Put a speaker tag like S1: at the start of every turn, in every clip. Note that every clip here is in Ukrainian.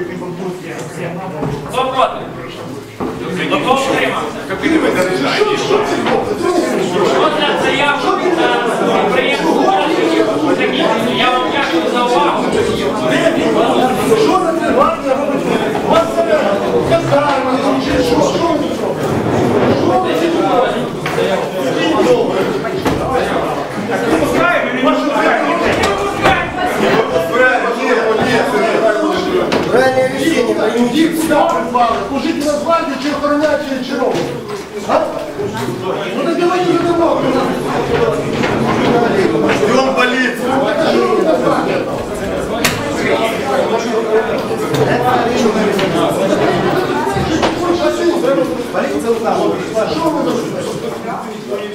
S1: Хто проти? Хто утримався? Що це на підприємство «Балтики» закінчено. Я вам дякую за увагу.
S2: Що за це варто робити? У вас це казарма, чи що? Що ви тут робите? Правильне рішення, прийміть, став придбали, служити на званні, чи охороняти, чи робити. А? Ну так давайте задамо.
S3: Ждем полицию.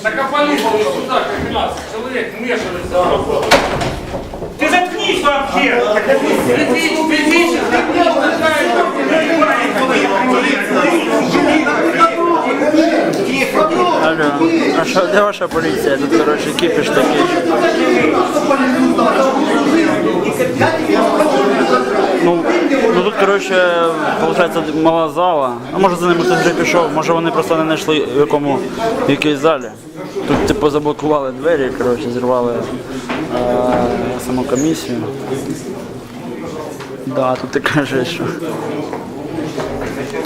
S1: Так а полиция сюда как раз. Человек вмешивается в работу. Ты заткнись вообще! Притычь, притычь, ты мне
S4: Алло, а що, де ваша поліція? Тут, коротше, кипіш такий. Ну, ну тут, коротше, виходить, мала зала. А може за ними хтось вже пішов, може вони просто не знайшли в якому в якій залі. Тут типу заблокували двері, коротше, зірвали е, саму комісію. Да, тут ти кажеш, що